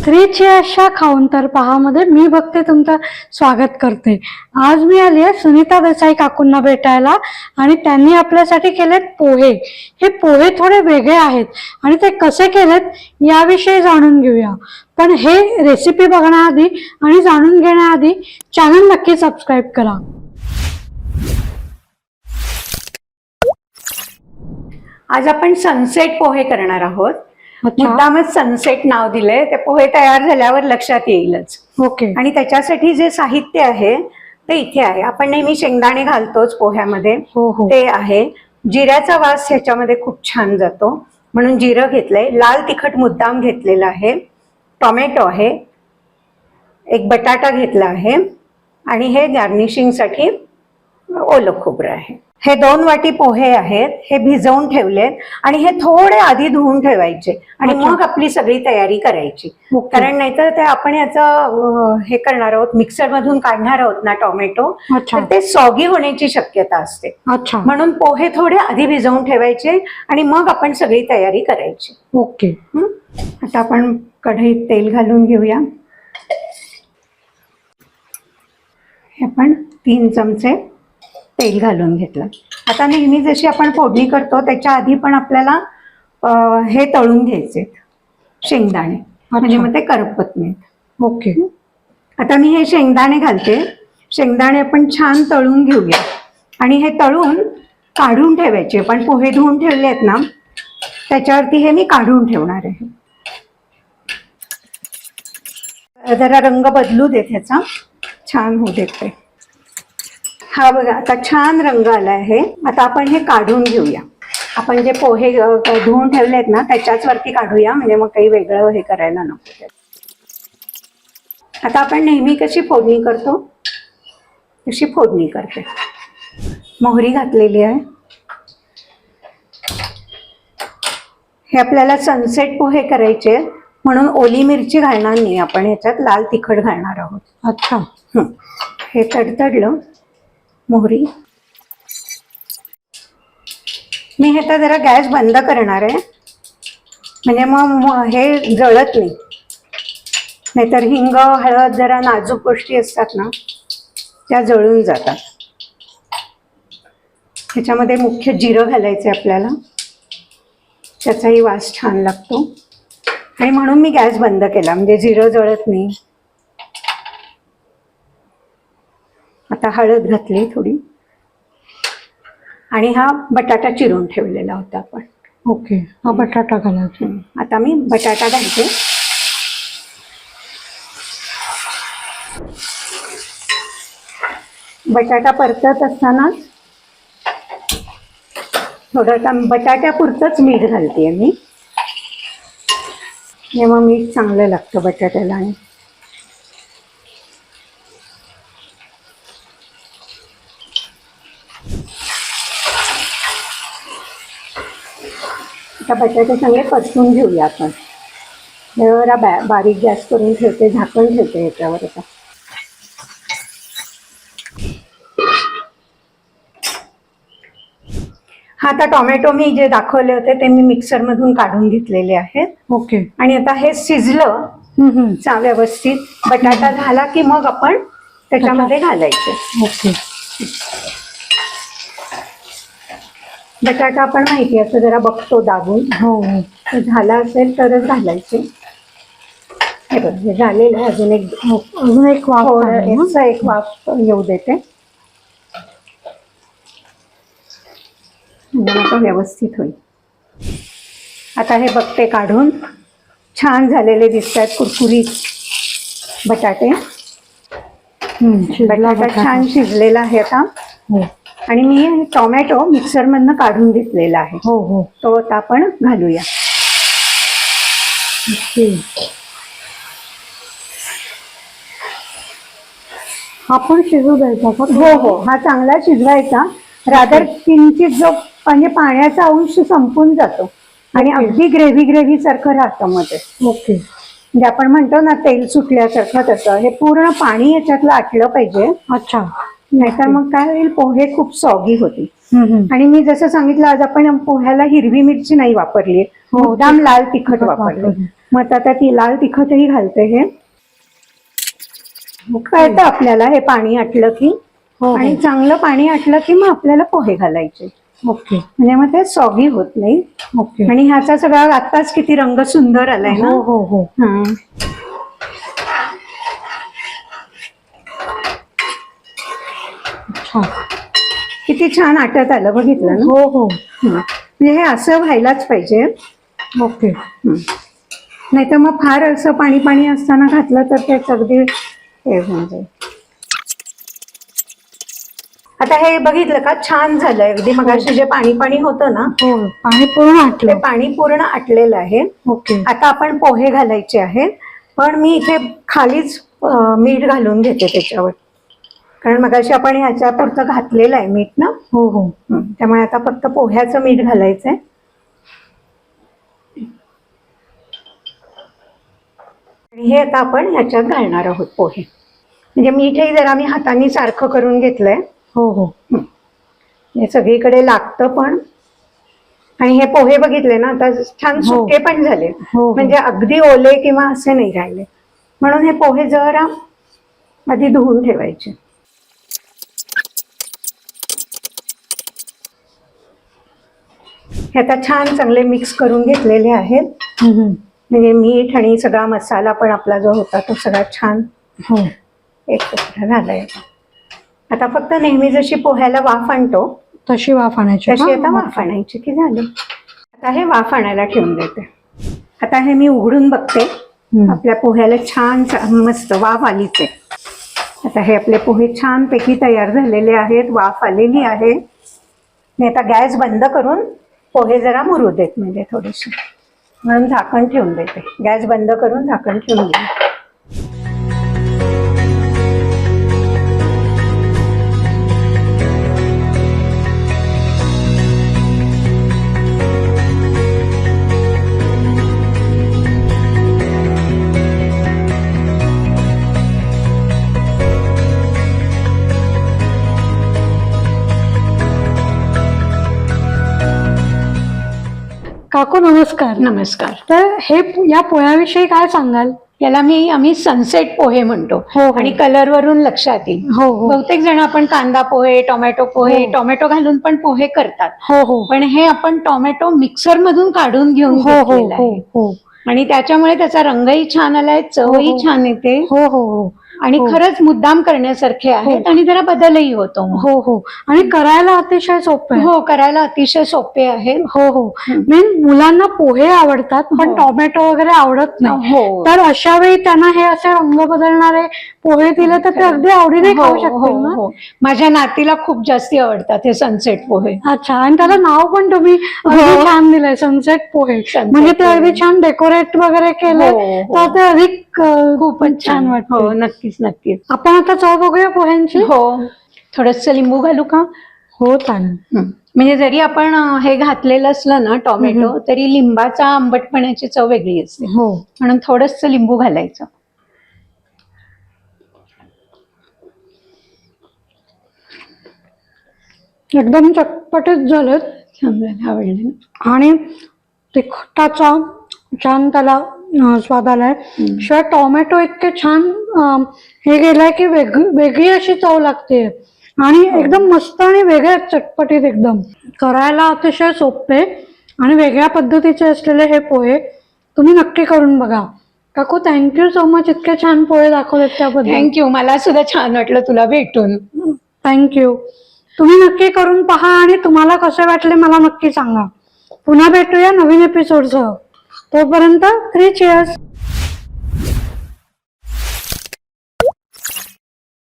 स्त्रीची आशा खाऊन तर पहामध्ये मी बघते तुमचं स्वागत करते. आज मी आली आहे सुनीता देसाई काकूंना भेटायला आणि त्यांनी आपल्यासाठी केलेत पोहे. हे पोहे थोडे वेगळे आहेत आणि ते कसे केलेत याविषयी जाणून घेऊया. पण हे रेसिपी बघण्याआधी आणि जाणून घेण्याआधी चॅनल नक्की सबस्क्राईब करा. आज आपण सनसेट पोहे करणार आहोत. मुद्दामच सनसेट नाव दिलंय. ते पोहे तयार झाल्यावर लक्षात येईलच. ओके. आणि त्याच्यासाठी जे साहित्य आहे ते इथे आहे. आपण नेहमी शेंगदाणे घालतोच पोह्यामध्ये. हो हो. ते आहे. जिऱ्याचा वास ह्याच्यामध्ये खूप छान जातो. म्हणून जिरं घेतलंय. लाल तिखट मुद्दाम घेतलेलं आहे. टोमॅटो आहे. एक बटाटा घेतला आहे. आणि हे गार्निशिंगसाठी ओलं खोबरं आहे. हे दोन वाटी पोहे आहेत हे भिजवून ठेवलेत आणि हे थोडे आधी धुवून ठेवायचे आणि. मग आपली सगळी तयारी करायची. कारण नाहीतर ते आपण याचं हे करणार आहोत मिक्सर मधून काढणार आहोत ना टोमॅटो तर ते सॉगी होण्याची शक्यता असते. अच्छा. म्हणून पोहे थोडे आधी भिजवून ठेवायचे आणि मग आपण सगळी तयारी करायची. ओके? आता आपण कढईत तेल घालून घेऊया. हे आपण तीन चमचे तेल घालून घेतलं. आता नेहमी जशी आपण फोडणी करतो त्याच्या आधी पण आपल्याला हे तळून घ्यायचे. शेंगदाणे. म्हणजे मग ते करपत नाहीत ओके. आता मी हे शेंगदाणे घालते. शेंगदाणे आपण छान तळून घेऊया. आणि हे तळून काढून ठेवायचे. पण पोहे धुवून ठेवले आहेत ना त्याच्यावरती हे मी काढून ठेवणार आहे. जरा रंग बदलू देत ह्याचा. छान होऊ देत ते. हा बघा आता छान रंग आला आहे. आता आपण हे काढून घेऊया. आपण जे पोहे धुवून ठेवले आहेत ना त्याच्याच वरती काढूया म्हणजे मग काही वेगळं हे करायला नको. आता आपण नेहमी कशी फोडणी करतो? तशी फोडणी करते? मोहरी घातलेली आहे. हे आपल्याला सनसेट पोहे करायचे म्हणून ओली मिरची घालणार नाही आपण ह्याच्यात लाल तिखट घालणार आहोत. अच्छा. हे तडतडलं. मोहरी. मी हे तर जरा गॅस बंद करणार आहे. म्हणजे मग हे जळत नाही. नाहीतर हिंग हळद जरा नाजूक गोष्टी असतात ना त्या जळून जातात. ह्याच्यामध्ये मुख्य जिरं घालायचं आहे आपल्याला. त्याचाही वास छान लागतो. आणि म्हणून मी गॅस बंद केला. म्हणजे जिरं जळत नाही. आता हळद घातली थोडी. आणि हा बटाटा चिरून ठेवलेला होता आपण. ओके हा बटाटा घालायचा. आता मी बटाटा घालते. बटाटा परतत असताना थोडं आता बटाट्यापुरतंच मीठ घालते मी. तेव्हा मीठ चांगलं लागतं बटाट्याला आणि आता बटाटे चांगले परतून घेऊया आपण. जरा बा बारीक गॅस करून ठेवते झाकण ठेवते याच्यावर आता. हा आता टोमॅटो मी जे दाखवले होते ते मी मिक्सर मधून काढून घेतलेले आहेत. ओके. आणि आता हे शिजलं. चा व्यवस्थित. बटाटा झाला की मग आपण त्याच्यामध्ये घालायचे. ओके. बटाटा आपण माहिती असं जरा बघतो दाबून. हो. झाला असेल तरच घालायचे. हे बघ हे झालेलं आहे. अजून एक हो. अजून एक वाफ आहे ना? एक वाफ येऊ देते. म्हणजे मग तो व्यवस्थित होईल. आता हे बघते काढून. छान झालेले दिसत आहेत कुरकुरीत बटाटे. हम्म, शिजला बटाटा बटाटा. छान शिजलेला आहे आता. हो. आणि मी हे टोमॅटो मिक्सरमधनं काढून घेतलेला आहे. हो हो. तो आता आपण घालूया. ओके. हा पण शिजू द्यायचा का? हो हो. हा चांगला शिजवायचा. रादर किंचित जो म्हणजे पाण्याचा अंश संपून जातो. आणि. अगदी ग्रेव्ही ग्रेव्ही सारखं राहतं मध्ये. ओके. म्हणजे आपण म्हणतो ना तेल सुटल्यासारखं तसं. हे पूर्ण पाणी याच्यातलं आटलं पाहिजे. अच्छा. नाहीतर मग काय होईल पोहे खूप सॉगी होती. आणि मी जसं सांगितलं आज आपण पोह्याला हिरवी मिरची नाही वापरली हो, मुद्दाम लाल तिखट वापरले. मग आता ती लाल तिखटही घालते हे. कळतं आपल्याला हे पाणी आटलं की. हो आणि चांगलं पाणी आटलं की मग आपल्याला पोहे घालायचे. ओके. म्हणजे मग ते सॉगी होत नाही. ओके. आणि ह्याचा सगळा आताच किती रंग सुंदर आलाय ना. हो हो. हो. हा. किती छान आटत आलं बघितलं ना? हो हो. म्हणजे हे असं व्हायलाच पाहिजे. ओके. नाही तर मग फार असं पाणी पाणी असताना घातलं तर ते अगदी हे होऊन जाईल. आता हे बघितलं का? छान झालंय अगदी मग जे पाणी पाणी होतं ना हो पाणी पूर्ण आटलं. पाणी पूर्ण आटलेलं आहे. ओके. आता आपण पोहे घालायचे आहेत. पण मी इथे खालीच मीठ घालून घेते त्याच्यावर. कारण मगाशी आपण ह्याच्या पुरतं घातलेलं आहे मीठ ना? हो हो. हं, त्यामुळे आता फक्त पोह्याचं मीठ घालायचंय. आणि हे आता आपण ह्याच्यात घालणार आहोत पोहे. म्हणजे मीठही जरा मी हाताने सारखं करून घेतलंय. हो हो. हे. सगळीकडे लागतं पण. आणि हे पोहे बघितले ना आता छान हो. सुके पण झाले. हो. म्हणजे अगदी ओले किंवा असे नाही राहिले. म्हणून हे पोहे जरा आधी धुवून ठेवायचे. हे आता छान चांगले मिक्स करून घेतलेले आहेत. म्हणजे मीठ आणि सगळा मसाला पण आपला जो होता तो सगळा छान हो. एकत्र झालाय. आता फक्त नेहमी जशी पोह्याला वाफ आणतो तशी वाफ आणायची तशी? आता वाफ आणायची की झाले. आता हे वाफ आणायला ठेवून देते. आता हे मी उघडून बघते. आपल्या पोह्याला छान मस्त वाफ आलीच. आहे आता हे आपले पोहे छानपैकी तयार झालेले आहेत वाफ आलेली आहे. मी आता गॅस बंद करून हो, पोहे जरा मुरू देत म्हणजे थोडेसे. म्हणून झाकण ठेवून देते. गॅस बंद करून झाकण ठेवून देते. काकू नमस्कार. नमस्कार. तर हे या पोह्याविषयी काय सांगाल? याला मी आम्ही सनसेट पोहे म्हणतो. हो, हो. आणि कलर वरून लक्षात येईल. हो हो. बहुतेक जण आपण कांदा पोहे टोमॅटो पोहे हो. टोमॅटो घालून पण पोहे करतात. हो हो. पण हे आपण टोमॅटो मिक्सर मधून काढून घेऊन हो हो घेतलेलं हो आहे. हो. आणि त्याच्यामुळे त्याचा रंगही छान आलाय चवही हो. छान येते. हो हो हो. आणि हो. खरंच मुद्दाम करण्यासारखे आहेत आणि जरा बदलही होतो. हो हो आणि करायला अतिशय सोपं आहे हो करायला अतिशय सोपे आहेत हो हो मेन मुलांना पोहे आवडतात पण हो. टोमॅटो वगैरे आवडत नाही हो तर अशा वेळी त्यांना हे असे रंग बदलणारे पोहे दिले तर ते अगदी आवडीने हो, खाऊ हो, हो. माझ्या नातीला खूप जास्ती आवडतात हे सनसेट पोहे अच्छा आणि त्याला नाव पण तुम्ही छान दिलंय सनसेट पोहे हो. म्हणजे ते अगदी. छान डेकोरेट वगैरे केले हो, हो. तर ते अधिक खूपच छान हो वाटतं नक्कीच नक्कीच. आपण आता चव बघूया पोह्यांची? हो. थोडस लिंबू घालू का? हो चालेल हं. म्हणजे जरी आपण हे घातलेलं असलं ना टोमॅटो तरी लिंबाचा आंबटपणाची चव वेगळी असते. हो. म्हणून थोडस लिंबू घालायचं. एकदम चटपटीत झालेत छान झालं आवडलं? आणि तिखटाचा छान त्याला स्वाद आलाय. शिवाय टोमॅटो इतके छान हे गेलाय की वेगळी वेगळी अशी चव लागते. आणि एकदम मस्त आणि वेगळे आहेत चटपटीत एकदम. करायला अतिशय सोपे आणि वेगळ्या पद्धतीचे असलेले हे पोहे तुम्ही नक्की करून बघा. काकू थँक्यू सो मच इतके छान पोहे दाखवलेत त्याबद्दल. थँक्यू मला सुद्धा छान वाटलं तुला भेटून. थँक्यू तुम्ही नक्की करून पहा आणि तुम्हाला कसे वाटले मला नक्की सांगा. पुन्हा भेटूया नवीन एपिसोडसह तोपर्यंत थ्री चेअर्स